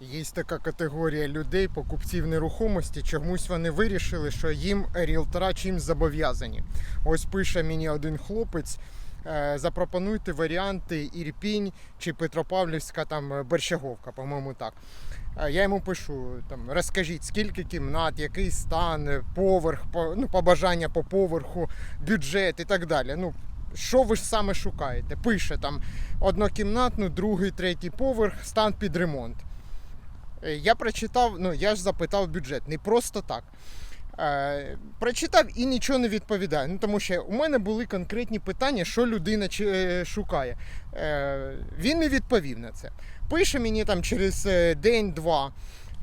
Є така категорія людей, покупців нерухомості. Чомусь вони вирішили, що їм ріелтора чимсь зобов'язані. Ось пише мені один хлопець. е, Запропонуйте варіанти Ірпінь чи Петропавлівська там е, Борщаговка, по-моєму, так. Е, Я йому пишу: там розкажіть, скільки кімнат, який стан, поверх, по, ну, побажання по поверху, бюджет і так далі. Ну, що ви ж саме шукаєте? Пише там однокімнатну, другий, третій поверх, стан під ремонт. Е, Я прочитав, ну я ж запитав бюджет, не просто так. Е, прочитав і нічого не відповідає. Ну, тому що у мене були конкретні питання, що людина е, шукає. Е, він не відповів на це. Пише мені там через е, день-два,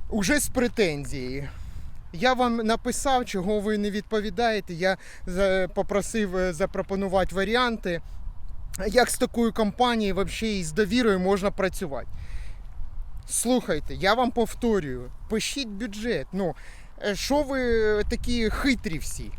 уже з претензією. Я вам написав, чого ви не відповідаєте. Я попросив запропонувати варіанти, як з такою компанією взагалі і з довірою можна працювати. Слухайте, я вам повторюю, пишіть бюджет. Ну, е, що ви е, такі хитрі всі?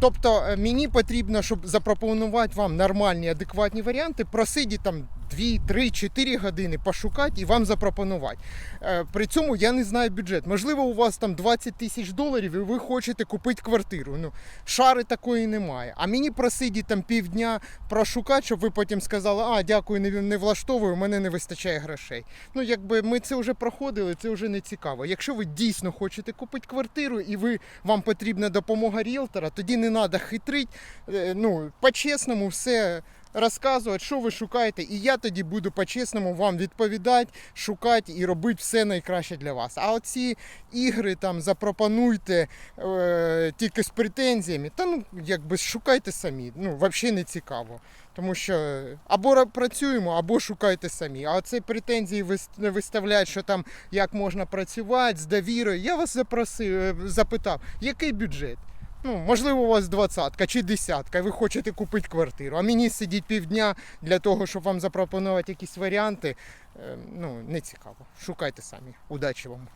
Тобто е, мені потрібно, щоб запропонувати вам нормальні, адекватні варіанти, просидіть там 2, 3, 4 години пошукати і вам запропонувати. Е, При цьому я не знаю бюджет. Можливо, у вас там 20 тисяч доларів і ви хочете купити квартиру. Ну, шари такої немає. А мені просидіти там півдня прошукати, щоб ви потім сказали, а дякую, не, не влаштовую, у мене не вистачає грошей. Ну, якби ми це вже проходили, це вже не цікаво. Якщо ви дійсно хочете купити квартиру і ви, вам потрібна допомога ріелтора, тоді не треба хитрити. Е, Ну, по-чесному все розказувати, що ви шукаєте, і я тоді буду по-чесному вам відповідати, шукати і робити все найкраще для вас. А оці ігри там запропонуйте е, тільки з претензіями, та ну якби шукайте самі. Ну, взагалі не цікаво. Тому що або працюємо, або шукайте самі. А оце претензії виставляють, що там як можна працювати з довірою. Я вас запросив, е, запитав, який бюджет? Ну, можливо, у вас двадцятка чи десятка, і ви хочете купити квартиру. А мені сидіть півдня для того, щоб вам запропонувати якісь варіанти. е, Ну, не цікаво. Шукайте самі. Удачі вам.